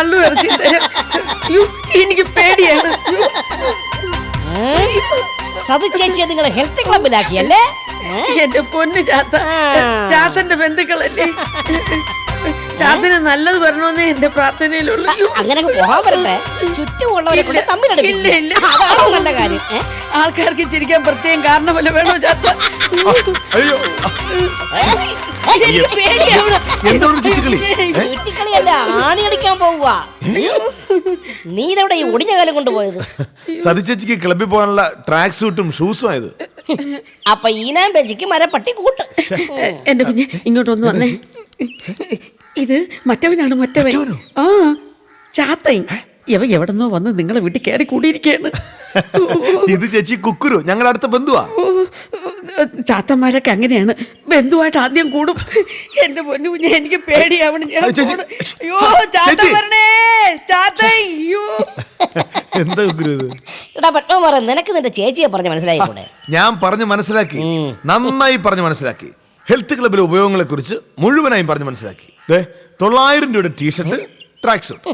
കള്ളു തരാം അയ്യോ, എനിക്ക് പേടിയാണ്. സതു ചേച്ചിയെ നിങ്ങൾ ഹെൽത്ത് ക്ലബിലാക്കിയല്ലേ ഏ? എന്റെ പൊന്ന് ചാത്ത. ചാത്തന്റെ ബന്ധുക്കളല്ലേ? ചാത്തന് നല്ലത് വരണമെന്നേ എന്റെ പ്രാർത്ഥനയിലുള്ളൂ. അങ്ങനെ പോകാൻ ചുറ്റുമുള്ളവരെ ഇല്ല, ഇല്ല. അതാണ് നല്ല കാര്യം. ഏ? ആൾക്കാർക്ക് ചിരിക്കാൻ പ്രത്യേകം കാരണമല്ല വേണോ ചാത്ത? അയ്യോ. എനിക്ക് പേടിയാണ്. എന്താണ് ചുറ്റിക്കളി? ചുറ്റിക്കളിയല്ല ആണി അടിക്കാൻ പോവുക. നീ ഇതെവിടെ ഈ ഒടിഞ്ഞ കാലം കൊണ്ടുപോയത്. സതിച്ചേച്ചിക്ക് ക്ലബിൽ പോകാനുള്ള ട്രാക്ക് സൂട്ടും ഷൂസും ആയത്. അപ്പൊ ഈനാം ബെജിക്ക് മരപ്പട്ടി കൂട്ട്. എന്റെ കുഞ്ഞ് ഇങ്ങോട്ടൊന്ന് വന്നേ ഇത് മറ്റവനാണ് മറ്റവൻ. മറ്റവനോ? ആ ചാത്തൻ ഇവ എവിടെന്നോ വന്ന് നിങ്ങളെ വീട്ടിൽ കയറി കൂടിയിരിക്കുകയാണ്. ഇത് ചേച്ചി കുക്കുരു ഞങ്ങളുടെ അടുത്ത ബന്ധുവാ. ഓ, ചാത്തന്മാരൊക്കെ അങ്ങനെയാണ്. ബന്ധുവായിട്ട് ആദ്യം കൂടും. എന്റെ പൊന്നു കുഞ്ഞെ എനിക്ക് പേടിയാവണം. ഞാൻ ചേച്ചി, പോണ്. അയ്യോ ചേച്ചി. അയ്യോ. എന്താ കുക്കുരു ഇത്? എടാ പത്മകുമാർ നിനക്ക് നിന്റെ ചേച്ചിയെ പറഞ്ഞ് മനസ്സിലായി കൂടെ ഞാൻ പറഞ്ഞു മനസ്സിലാക്കി. നന്നായി പറഞ്ഞു മനസ്സിലാക്കി. ഹെൽത്ത് ക്ലബിലെ ഉപയോഗങ്ങളെ കുറിച്ച് മുഴുവനായും പറഞ്ഞു മനസ്സിലാക്കി. ദേ, തൊള്ളായിരം രൂപയുടെ ടീഷർട്ട് ട്രാക്ക് സൂട്ട്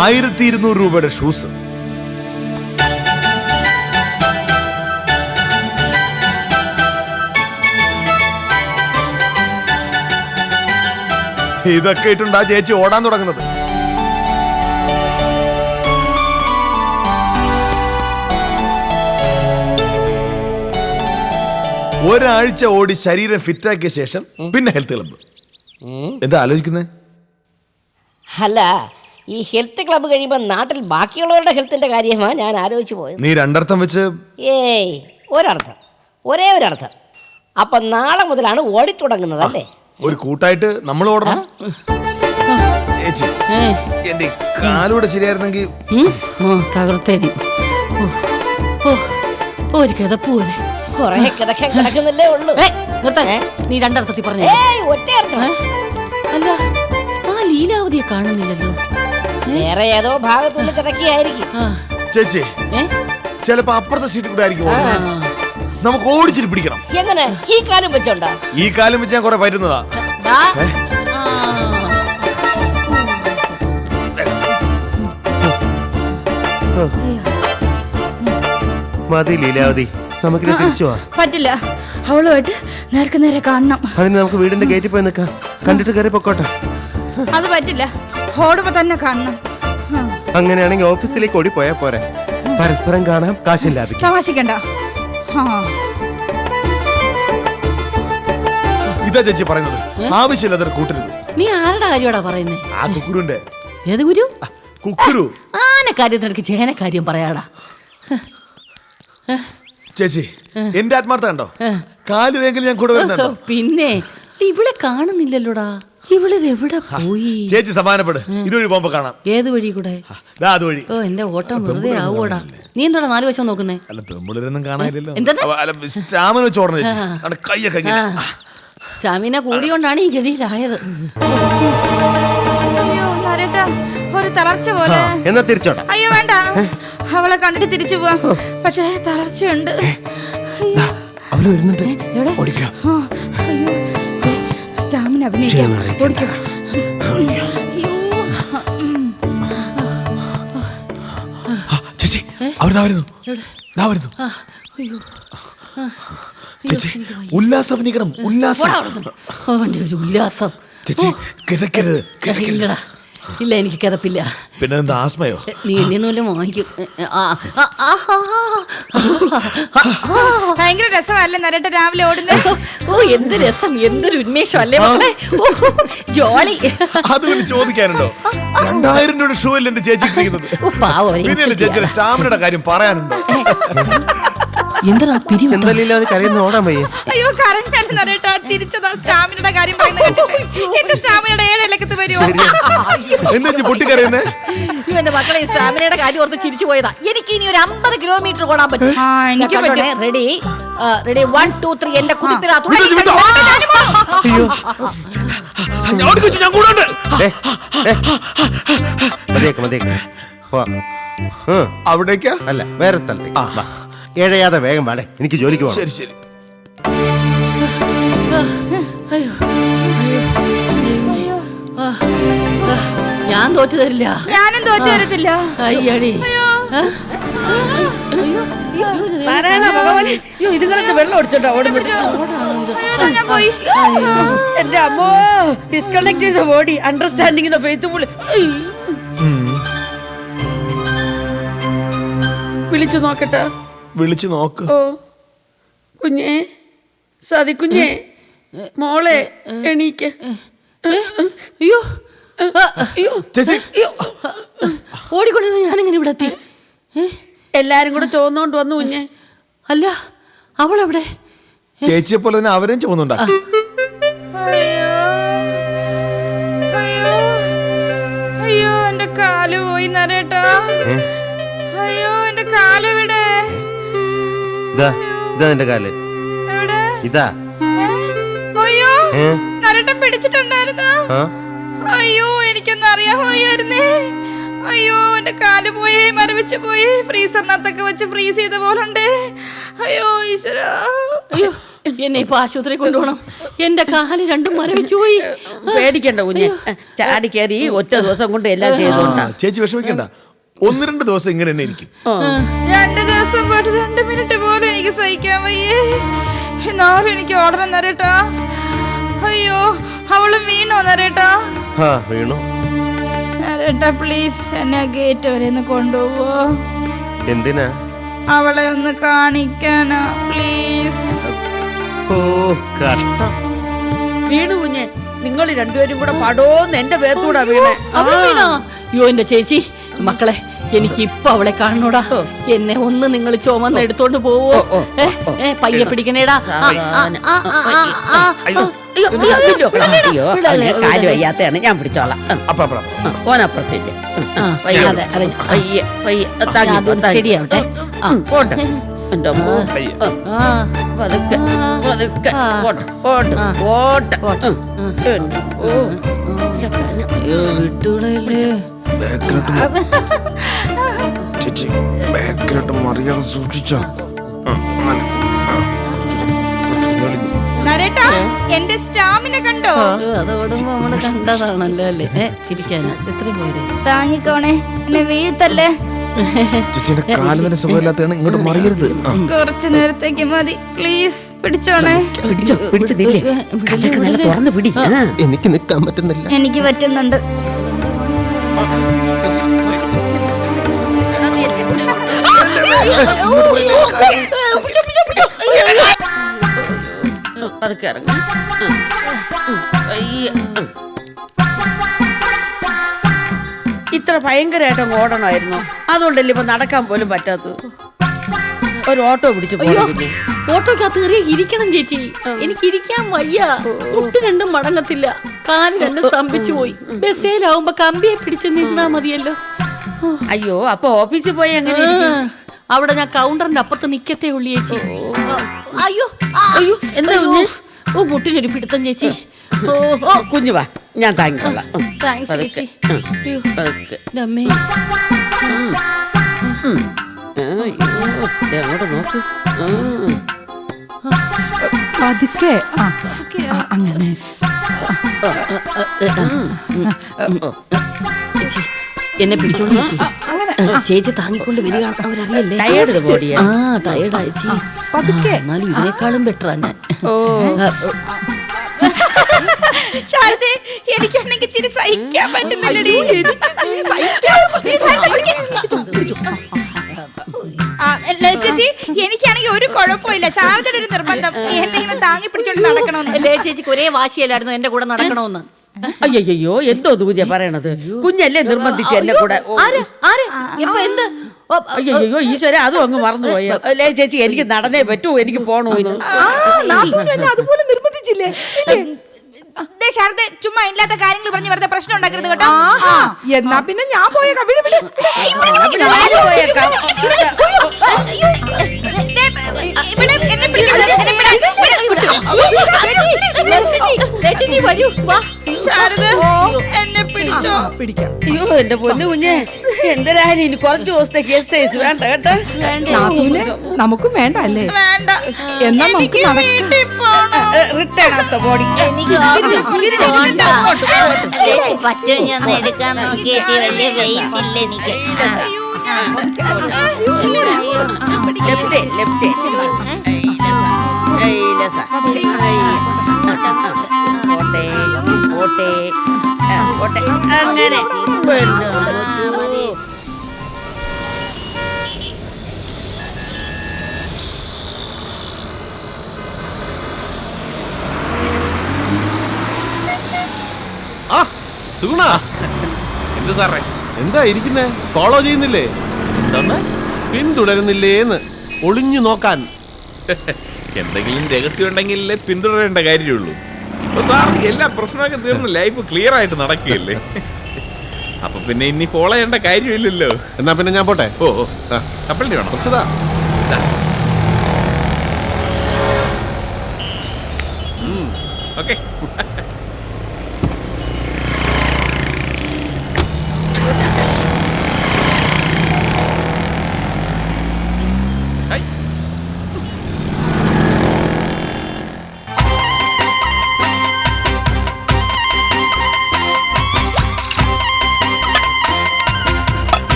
ആയിരത്തി ഇരുന്നൂറ് രൂപയുടെ ഷൂസ്. ഇതൊക്കെ ഇട്ടുണ്ടാ ചേച്ചി ഓടാൻ തുടങ്ങുന്നത്. ഒരാഴ്ച ഓടി ശരീരം ഫിറ്റാക്കിയ ശേഷം പിന്നെ ഹെൽത്ത് ക്ലബ്ബ്. എന്താ ആലോചിക്കുന്നത് അല്ല ഈ ഹെൽത്ത് ക്ലബ്ബ് കഴിയുമ്പോൾ നാട്ടിൽ ബാക്കിയുള്ളവരുടെ ഹെൽത്തിന്റെ കാര്യമാണ് ഞാൻ ആലോചിച്ചു പോയത്. നീ രണ്ടർത്ഥം വെച്ച് ഏയ് ഒരർത്ഥം ഒരേ ഒരർത്ഥം. അപ്പൊ നാളെ മുതലാണ് ഓടിത്തുടങ്ങുന്നത് അല്ലേ? ഒരു കൂട്ടായിട്ട് നമ്മൾ ഓടണം. ചേച്ചി എന്റെ കാലൂടെ ശരിയായിരുന്നെങ്കിൽ തകർത്തേനി. ഒരു കിതപ്പ് പോലെ കുറെ കിടക്കാൻ കിടക്കുന്നില്ലേ ഉള്ളൂ. നീ രണ്ടർത്ഥത്തിൽ പറഞ്ഞേ. ഏയ് ഒറ്റ അർത്ഥം. അല്ല ആ ലീലാവതിയെ കാണുന്നില്ലല്ലോ. വേറെ ഏതോ ഭാഗത്തുനിന്ന് കിടക്കിയായിരിക്കും ചേച്ചി? ചിലപ്പോ അപ്പുറത്തെ സീറ്റിൽ കൂടെ ആയിരിക്കും. നമുക്ക് ഓടിച്ചിട്ട് പിടിക്കണം. എങ്ങനെ? ഈ കാലം വെച്ചോണ്ടാ? ഈ കാലം വെച്ച് ഞാൻ കുറെ പറ്റുന്നതാ. മതി ലീലാവതി നമുക്കിനി തിരിച്ചു പോവാം പറ്റില്ല. അവളുമായിട്ട് നേർക്ക് നേരെ കാണണം. അതിന് നമുക്ക് വീടിന്റെ ഗേറ്റിൽ പോയി നിൽക്കാം. കണ്ടിട്ട് കയറി പൊക്കോട്ടെ. അത് പറ്റില്ല. ഓടുമ്പോ തന്നെ കാണണം. അങ്ങനെയാണെങ്കിൽ ഓഫീസിലേക്ക് ഓടി പോയാ പോരെ. പരസ്പരം കാണാം കാശില്ലാതെ ലാഭിക്കാം തമാശിക്കണ്ട. ഇതാ ചേച്ചി പറയുന്നത്. ആവശ്യമില്ലാതെ കൂട്ടരുത്. നീ ആരുടെ കാര്യമാടാ പറയുന്നേ? ആ കുക്കുരുന്റെ ഏത് ഗുരു കുക്കുരു. ആന കാര്യത്തിന് എനിക്ക് ചേന കാര്യം പറയാടാ. ചേച്ചി എന്റെ ആത്മാർത്ഥ കണ്ടോ? കാൽ ഞാൻ കൂടെ വരുന്നുണ്ടോ? പിന്നെ. ഇവളെ കാണുന്നില്ലല്ലോടാ. ഇവളിത് എവിടെ പോയി? ചേച്ചി സമാനപ്പെട് ഇതുവഴി പോകുമ്പോ കാണാം. ഏത് വഴി കൂടെ? ദാ അതുവഴി ഓ എന്റെ ഓട്ടം വെറുതെ ആവൂടാ. നീ എന്താ നാല് വശം നോക്കുന്നേ? അല്ല പെമ്പിളരൊന്നും കാണാനില്ലല്ലോ. സ്റ്റാമിന ആ. ഇങ്ങനെ. സ്റ്റാമിന കൂടിയോണ്ടാണ് ഈ ഗതിയിലായത്. ഒരു തളർച്ച പോലെ. എന്നാ തിരിച്ചോട്ടെ. അയ്യോ വേണ്ട. അവളെ കണ്ടിട്ട് തിരിച്ചു പോവാം. പക്ഷേ തളർച്ചയുണ്ട്. അവർ വരുന്നുണ്ട്. എവിടെ? ഓടിക്കാം. അയ്യോ. സ്റ്റാമിന അഭിനയിക്കാം. ഓടിക്കാം. ചേച്ചി അവർ വരുന്നു. ചേച്ചി ഉല്ലാസം അഭിനയിക്കണം ഉല്ലാസം. ചേച്ചി കിതക്കരുത്. ഇല്ല എനിക്ക് കിതപ്പില്ല. പിന്നെ എന്താ ആസ്മയോ? നീ എന്നെ വാങ്ങിക്കും. ഭയങ്കര രസമല്ലേ നരട്ട രാവിലെ ഓടുന്നത്? ഓ എന്ത് രസം എന്തൊരു ഉന്മേഷം അല്ലേ മക്കളെ? ഓ, ജോളി. അത് പിന്നെ ചോദിക്കാനുണ്ടോ രണ്ടായിരം രൂപയുടെ ഷൂ അല്ലേ എന്റെ ചേച്ചി പാവം, ചേച്ചിയുടെ സ്റ്റാമിനയുടെ കാര്യം പറയാനുണ്ടോ? എന്താ കരയുന്ന ഓടാൻ വയ്യേ? അയ്യോ നരേട്ട ചിരിച്ചതാ സ്റ്റാമിനയുടെ കാര്യം പറയുന്നത്. എന്റെ സ്റ്റാമിനയുടെ ഏഴ് ഇലക്കത്ത് വരുമോ എന്താ പൊട്ടിക്കറിയുന്നേ ഇവന്റെ മക്കളെ ഈ സ്റ്റാമിനയുടെ കാര്യം ഓർത്ത് ചിരിച്ചു പോയതാ. എനിക്ക് ഇനി ഒരു അമ്പത് കിലോമീറ്റർ ഓടാൻ പറ്റും. ആ, എനിക്ക് പറ്റും. Ready ready one two three എന്റെ കുതിപ്പിതാ. അയ്യോ. ഞാൻ ഓടിക്കൊച്ചു, ഞാൻ കൂടെ ഉണ്ട്. ദേ, ദേ. മതിയേക്ക് മതിയേക്ക്. പോവാം. ഉം, അവിടേക്കാ? അല്ല വേറെ സ്ഥലത്തേക്ക്. വാ. ഏഴയാതെ വേഗം വേണേ എനിക്ക് ജോലിക്ക് പോകാം ശരി ശരി. അയ്യോ അയ്യോ ആ, ആ, ഞാൻ തോറ്റു തരില്ല. ഞാനും തോറ്റു തരത്തില്ല. അയ്യടി. അയ്യോ. ആ? അയ്യോ, അയ്യോ, അയ്യോ, നാരായണ ഭഗവാനെ അയ്യോ ഇതുങ്ങളെന്ത് വെള്ളം ഒടിച്ചോണ്ടാ ഓടുന്നത്. അയ്യോ, ഞാൻ പോയി. എന്റെ അമ്മോ ഡിസ്കണക്ട് ചെയ്ത ബോഡി അണ്ടർസ്റ്റാൻഡിങ് ഫെയ്ത്ത്ഫുൾ വിളിച്ചു നോക്കട്ടെ. വിളിച്ചു നോക്ക്. ഓ കുഞ്ഞേ സതി കുഞ്ഞേ മോളെ എണീക്ക്. അയ്യോ അയ്യോ ചേച്ചി. ഓടിക്കൊണ്ടിരുന്ന ഞാനിങ്ങനെ ഇവിടെ എത്തി? ഏ? എല്ലാരും കൂടെ ചോന്നോണ്ട് വന്നു കുഞ്ഞേ. അല്ല അവളെവിടെ? ചേച്ചിയെ പോലെ തന്നെ അവരെയും ചോന്നുണ്ട. അയ്യോ അയ്യോ അയ്യോ എന്റെ കാൽ പോയി നരേട്ടാ. അയ്യോ എന്റെ കാൽ ഇതാ ഇതാ നിന്റെ കാൽ. ഇതാ. അയ്യോ ഏ? നരേട്ടൻ പിടിച്ചിട്ടുണ്ടായിരുന്നു? അയ്യോ എനിക്കൊന്നും അറിയാൻ വയ്യായിരുന്നേ അയ്യോ എന്റെ കാൽ പോയി മരവിച്ച് പോയി. ഫ്രീസറിനകത്തൊക്കെ വെച്ച് ഫ്രീസ് ചെയ്ത പോലുണ്ട്. അയ്യോ ഈശ്വര. അയ്യോ എന്നെ ഇപ്പൊ ആശുപത്രി കൊണ്ടുപോകണം. എന്റെ കാൽ രണ്ടും മരവിച്ചു പോയി. പേടിക്കണ്ട കുഞ്ഞെ. ചാടി കയറി ഒറ്റ ദിവസം കൊണ്ട് എല്ലാം ചെയ്തോണ്ടാ. ചേച്ചി വിഷമിക്കണ്ട. ഒന്ന് രണ്ട് ദിവസം ഇങ്ങനെ തന്നെ ഇരിക്കും. രണ്ട് ദിവസം പോയിട്ട് രണ്ട് മിനിറ്റ് പോലും എനിക്ക് സഹിക്കാൻ വയ്യേ. എന്നാലും എനിക്ക് ഓടണം നരേട്ടാ അയ്യോ അവൾ വീണോ നരേട്ടാ വീണു. നരേട്ടാ പ്ലീസ് എന്നെ ഗേറ്റ് വരെ ഒന്ന് കൊണ്ടുപോവോ? എന്തിനാ? അവളെ ഒന്ന് കാണിക്കാനാ പ്ലീസ് ഓ കഷ്ടം. വീണു കുഞ്ഞെ നിങ്ങൾ രണ്ടുപേരും കൂടെ പടോന്ന് എന്റെ അവൾ വീണോ? അയ്യോ എന്റെ ചേച്ചി മക്കളെ എനിക്ക് ഇപ്പൊ അവളെ കാണണോടാ എന്നെ ഒന്ന് നിങ്ങൾ ചുമന്ന് എടുത്തോണ്ട് പോവോ ഏ, പയ്യെ പിടിക്കണേടാ കാൽ വയ്യാത്തയാണ് ഞാൻ പിടിച്ചോളാം ഓനപ്പുറത്തേക്ക്. ശരിയാവട്ടെ. പോട്ടെ എന്റെ പതുക്കെ, പതുക്കെ, പോട്ടെ, പോട്ടെ, പോട്ടെ. ഓ, ബാക്കിലോട്ട് ചേച്ചി ബാക്കിലോട്ട് മറിയാതെ സൂക്ഷിച്ചോ. എന്റെ സ്റ്റാമിന കണ്ടോ? അതോടുമ്പോ നമ്മൾ കണ്ടതാണല്ലോ അല്ലേ? ചിരിക്കാനാ. എത്രയും പോരെ? താങ്ങിക്കോണേ എന്നെ വീഴ്ത്തല്ലേ? സുഖമില്ലാത്തതാണ്. ഇങ്ങോട്ട് മറിയരുത്. കുറച്ചു നേരത്തേക്ക് മതി. പ്ലീസ് പിടിച്ചോണേ. പിടിച്ചോ പിടിച്ചതില്ലേ? കല്ലൊക്കെ നല്ല തുറന്ന് പിടി. ആ. എനിക്ക് നിൽക്കാൻ പറ്റുന്നില്ല. എനിക്ക് പറ്റുന്നുണ്ട്. പതുക്കെ ഇറങ്ങി ഇത്ര ഭയങ്കരമായിട്ട് ഓടണമായിരുന്നു. അതുകൊണ്ടല്ലേ ഇപ്പൊ നടക്കാൻ പോലും പറ്റാത്തത്. ഒരു ഓട്ടോ പിടിച്ചു പോയി ഓട്ടോക്കകത്ത് കയറി ഇരിക്കണം ചേച്ചി. എനിക്ക് ഇരിക്കാൻ വയ്യ. മുട്ട് രണ്ടും മടങ്ങത്തില്ല. കാൽ രണ്ടും സ്തംഭിച്ചു പോയി. ബസ്സേലാവുമ്പോ കമ്പിയെ പിടിച്ച് നിന്നാ മതിയല്ലോ. അയ്യോ അപ്പൊ ഓഫീസിൽ പോയി എങ്ങനെ? അവിടെ ഞാൻ കൗണ്ടറിന്റെ അപ്പുറത്ത് നിക്കത്തേ ഉള്ളു ചേച്ചി. അയ്യോ ആ, അയ്യോ, എന്താ അയ്യോ. കുഞ്ഞ്? ഓ മുട്ടിനൊരു പിടുത്തം ചേച്ചി. ഓ ഓ. കുഞ്ഞു വാ. ഞാൻ താങ്ങിക്കൊള്ളാം ഉം, താങ്ക്സ് പതുക്കെ. ചേച്ചി. ഉം, അയ്യോ. പതുക്കെ. എന്റെ അമ്മേ ആ, അയ്യോ, ദേ അങ്ങോട്ട് നോക്ക്. ഉം. പതുക്കെ. ആ ആ, അങ്ങനെ. ചേച്ചി എന്നെ പിടിച്ചോളൂ ചേച്ചി. ചേച്ചി താങ്ങിക്കൊണ്ട് വരിക. അവരറിയല്ലേ? ആ? ആ ടയർഡാ ചേച്ചി എന്നാലും ഇതിനേക്കാളും ബെറ്ററാ ഞാൻ. ശാരദേ എനിക്കാണെങ്കിൽ ചിരി സഹിക്കാൻ പറ്റുന്നില്ലടി. ചേച്ചി എനിക്കാണെങ്കിൽ ഒരു കുഴപ്പമില്ല. ശാരദയുടെ ഒരു നിർബന്ധം. എന്നെ ഇങ്ങനെ താങ്ങി പിടിച്ചോണ്ട് നടക്കണമെന്ന്. ചേച്ചിക്ക് ഒരേ വാശിയല്ലായിരുന്നു എന്റെ കൂടെ നടക്കണമെന്ന്. അയ്യയ്യോ എന്തോ ദൂജ കുഞ്ഞെ പറയണത്? കുഞ്ഞല്ലേ നിർബന്ധിച്ച് എന്നെ കൂടെ? അയ്യോ എന്ത്? ഓ, അയ്യയ്യോ ഈശ്വര അതും അങ്ങ് മറന്നുപോയോ. അല്ലേ ചേച്ചി എനിക്ക് നടന്നേ പറ്റൂ എനിക്ക് പോണോ അതുപോലെ നിർബന്ധിച്ചില്ലേ? ദേ, ശാരദ ചുമ്മാ ഇല്ലാത്ത കാര്യങ്ങൾ പറഞ്ഞ് വെറുതെ പ്രശ്നം ഉണ്ടാക്കരുത് കേട്ടോ. എന്നാ പിന്നെ ഞാൻ പോയ ഇവിടെ വരൂ വാ ശാരദ എന്നെ പിടിച്ചോ പിടിക്കാം അയ്യോ എന്റെ പൊന്നു കുഞ്ഞെ എന്തരായാലും ഇനി കുറച്ച് ദിവസത്തേക്ക് എക്സസൈസ് വേണ്ട കേട്ടോ നമുക്കും വേണ്ട അല്ലേ വേണ്ട എന്നാ നമുക്ക് റിട്ടേൺ ആത്ത ബോഡി പറ്റുമെങ്കിൽ ഒന്ന് എടുക്കാൻ നോക്കി ചേച്ചി വലിയ വെയിറ്റ് ഇല്ല എനിക്ക് ലെഫ്റ്റ് ലെഫ്റ്റ്. പോട്ടെ പോട്ടെ പോട്ടെ. അങ്ങനെ സുഗുണ. എന്ത് സാറേ? എന്താ ഇരിക്കുന്നേ? ഫോളോ ചെയ്യുന്നില്ലേ? പിന്തുടരുന്നില്ലേന്ന്. ഒളിഞ്ഞു നോക്കാൻ. എന്തെങ്കിലും രഹസ്യം ഉണ്ടെങ്കിൽ പിന്തുടരേണ്ട കാര്യമുള്ളൂ. ഇപ്പൊ സാർ എല്ലാ പ്രശ്നമൊക്കെ തീർന്ന് ലൈഫ് ക്ലിയർ ആയിട്ട് നടക്കുകയല്ലേ? അപ്പൊ പിന്നെ ഇനി ഫോളോ ചെയ്യേണ്ട കാര്യമില്ലല്ലോ. എന്നാ പിന്നെ ഞാൻ പോട്ടെ? ഓ കപ്പലിന്റെ വേണം? കുറച്ചതാ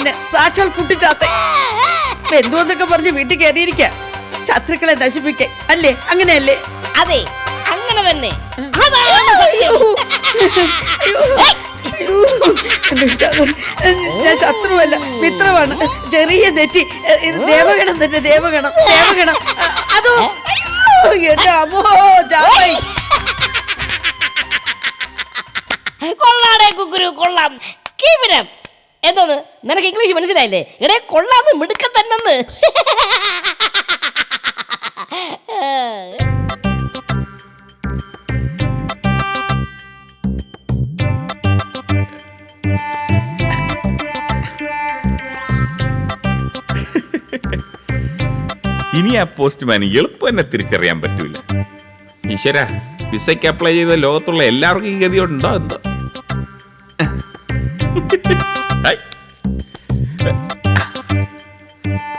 തന്നെ. സാക്ഷാൽ കുട്ടി ചാത്തൻ എന്തോന്നൊക്കെ പറഞ്ഞ് വീട്ടിൽ കയറിയിരിക്ക. ശത്രുക്കളെ നശിപ്പിക്കാൻ അല്ലേ? അങ്ങനെയല്ലേ? അതെ. അങ്ങനെ തന്നെ. ഞാൻ ശത്രുവല്ല. മിത്രമാണ് ചെറിയ തെറ്റി. ദേവഗണം തന്നെ ദേവഗണം ദേവഗണം. അതോ? എന്റെ അമ്മോ ചാത്തൻ കൊള്ളാടേ കുക്കുരു കൊള്ളാം. കീപിരം എന്തോന്ന്? നിനക്ക് ഇംഗ്ലീഷ് മനസ്സിലായില്ലേ? ഇവിടെ കൊള്ളാന്ന് മിടുക്ക തന്നെന്ന് ഇനി ആ പോസ്റ്റ്മാൻ എളുപ്പം എന്നെ തിരിച്ചറിയാൻ പറ്റൂല. ഈശ്വര വിസയ്ക്ക് അപ്ലൈ ചെയ്ത ലോകത്തുള്ള എല്ലാവർക്കും ഈ ഗതിയോടുണ്ടോ എന്തോ?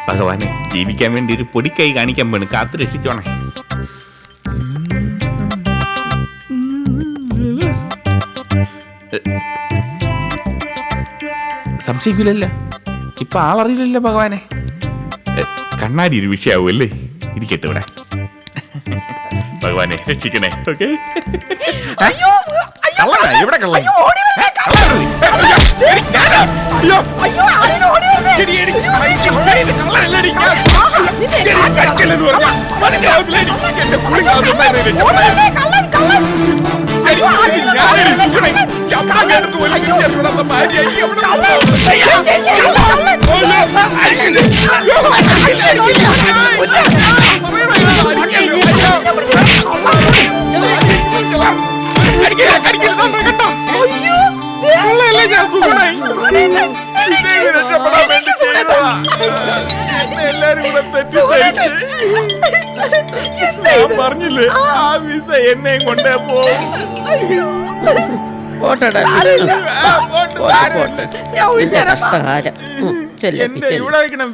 ഭഗവാനെ ജീവിക്കാൻ വേണ്ടി ഒരു പൊടിക്കൈ കാണിക്കാൻ വേണം. കാത്തു രക്ഷിച്ചോണേ. സംശയിക്കില്ലല്ലോ ഇപ്പൊ ആളറിയില്ലല്ലോ ഭഗവാനെ. കണ്ണാടി ഒരു വിഷയാവുമല്ലേ? ഇരിക്കട്ടെ ഇവിടെ. ഭഗവാനെ രക്ഷിക്കണേ ഓക്കെ? അയ്യോ. എടി, എടി, അയ്യോ, എടി, ഞാൻ പറഞ്ഞില്ലേ ആ. വിസ എന്നെയും കൊണ്ടേ പോട്ടെടാ പോട്ട്, കഷ്ടകാലം. ചെല്ല്. ഇവിടെ വെക്കണം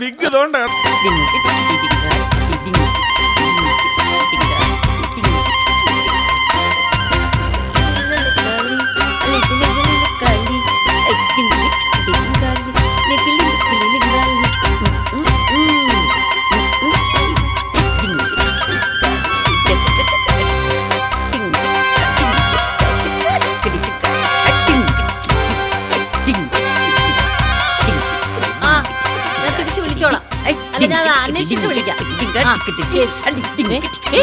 വിഗ് തോണ്ട അന്വേഷിച്ചിട്ട് വിളിക്കാം ആ, ശരി. ഏ,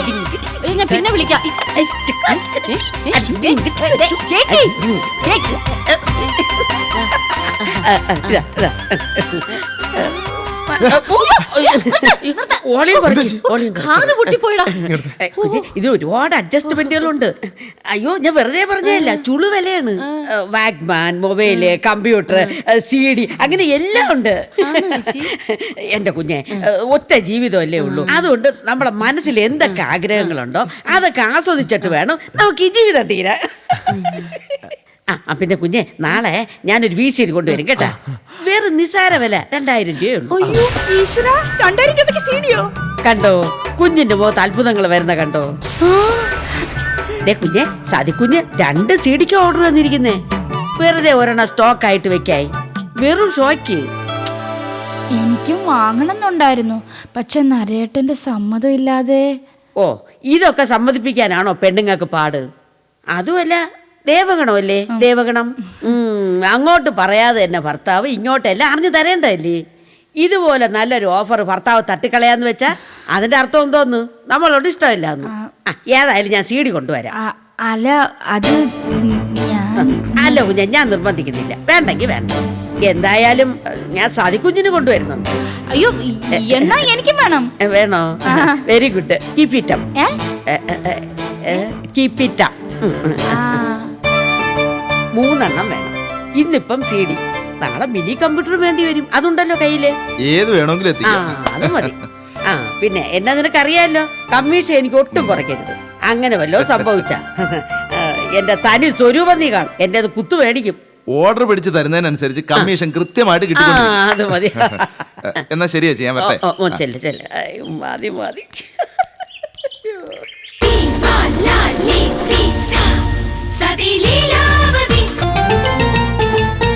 ഏ, ഞാൻ പിന്നെ വിളിക്കാം ഏ, ഏ, ഏ, ഏ, ചേച്ചി ചേച്ചി. ഇതാ, ഇതാ. ഓളിയും ഇത് ഒരുപാട് അഡ്ജസ്റ്റ്മെന്റുകളുണ്ട്. അയ്യോ ഞാൻ വെറുതെ പറഞ്ഞല്ല ചുളു വിലയാണ്. Walkman mobile computer C D അങ്ങനെ എല്ലാം ഉണ്ട്. എന്റെ കുഞ്ഞെ ഒറ്റ ജീവിതമല്ലേ ഉള്ളൂ. അതുകൊണ്ട് നമ്മുടെ മനസ്സിൽ എന്തൊക്കെ ആഗ്രഹങ്ങളുണ്ടോ അതൊക്കെ ആസ്വദിച്ചിട്ട് വേണം നമുക്ക് ഈ ജീവിതം തീരാൻ. ആ ആ, പിന്നെ കുഞ്ഞെ നാളെ ഞാനൊരു വി സിയിൽ കൊണ്ടുവരും കേട്ടാ. വേറെ നിസാര വില രണ്ടായിരം രൂപയേ ഉള്ളൂ അയ്യോ ഈശ്വര രണ്ടായിരം രൂപയ്ക്ക് സീഡിയോ കണ്ടോ കുഞ്ഞിന്റെ മുഖത്ത് അത്ഭുതങ്ങൾ വരുന്ന കണ്ടോ? ദേ കുഞ്ഞെ സതിക്കുഞ്ഞ് രണ്ട് സീഡിക്ക് ഓർഡർ തന്നിരിക്കുന്നേ. വെറുതെ ഒരെണ്ണം സ്റ്റോക്ക് ആയിട്ട് വെക്കായി. വെറും ഷോയ്ക്ക്. എനിക്കും വാങ്ങണമെന്നുണ്ടായിരുന്നു. പക്ഷെ നരേട്ടന്റെ സമ്മതം ഇല്ലാതെ. ഓ ഇതൊക്കെ സമ്മതിപ്പിക്കാനാണോ പെണ്ണുങ്ങൾക്ക് പാട്? അതുമല്ല ദേവഗണമല്ലേ? ദേവഗണം? അങ്ങോട്ട് പറയാതെ തന്നെ ഭർത്താവ് ഇങ്ങോട്ടെല്ലാം അറിഞ്ഞു തരേണ്ടതല്ലേ? ഇതുപോലെ നല്ലൊരു ഓഫർ ഭർത്താവ് തട്ടിക്കളയാന്ന് വെച്ചാ അതിന്റെ അർത്ഥം എന്തോന്ന്? നമ്മളോട് ഇഷ്ടമില്ല ഏതായാലും ഞാൻ സീഡി കൊണ്ടുവരാം. അല്ല അത് ഞാൻ അല്ല കുഞ്ഞ ഞാൻ നിർബന്ധിക്കുന്നില്ല. വേണ്ടെങ്കി വേണ്ട. എന്തായാലും ഞാൻ സതിക്കുഞ്ഞിന് കൊണ്ടുവരുന്നുണ്ട്. അയ്യോ എന്നാ എനിക്കും വേണം. വേണോ? വെരി ഗുഡ് കീപ്പിറ്റം കീപ്പിറ്റം ആ. മൂന്നെണ്ണം വേണം. ഇന്നിപ്പം സി ഡി. നാളെ മിനി കമ്പ്യൂട്ടർ വേണ്ടി വരും. അതുണ്ടല്ലോ കയ്യിൽ. ഏത് വേണമെങ്കിലും അത് മതി. ആ പിന്നെ എന്നാ നിനക്ക് അറിയാലോ കമ്മീഷൻ എനിക്ക് ഒട്ടും കുറയ്ക്കരുത്. അങ്ങനെ വല്ലോ സംഭവിച്ച. എന്റെ തനി സ്വരൂപം നീ കാണും. എന്റെ അത് കുത്തു മേടിക്കും. ഓർഡർ പിടിച്ച് തരുന്നതിനനുസരിച്ച് കമ്മീഷൻ കൃത്യമായിട്ട് കിട്ടും മതി. എന്നാ ശരിയാ ചെയ്യാൻ പറ്റേ മതി മതി.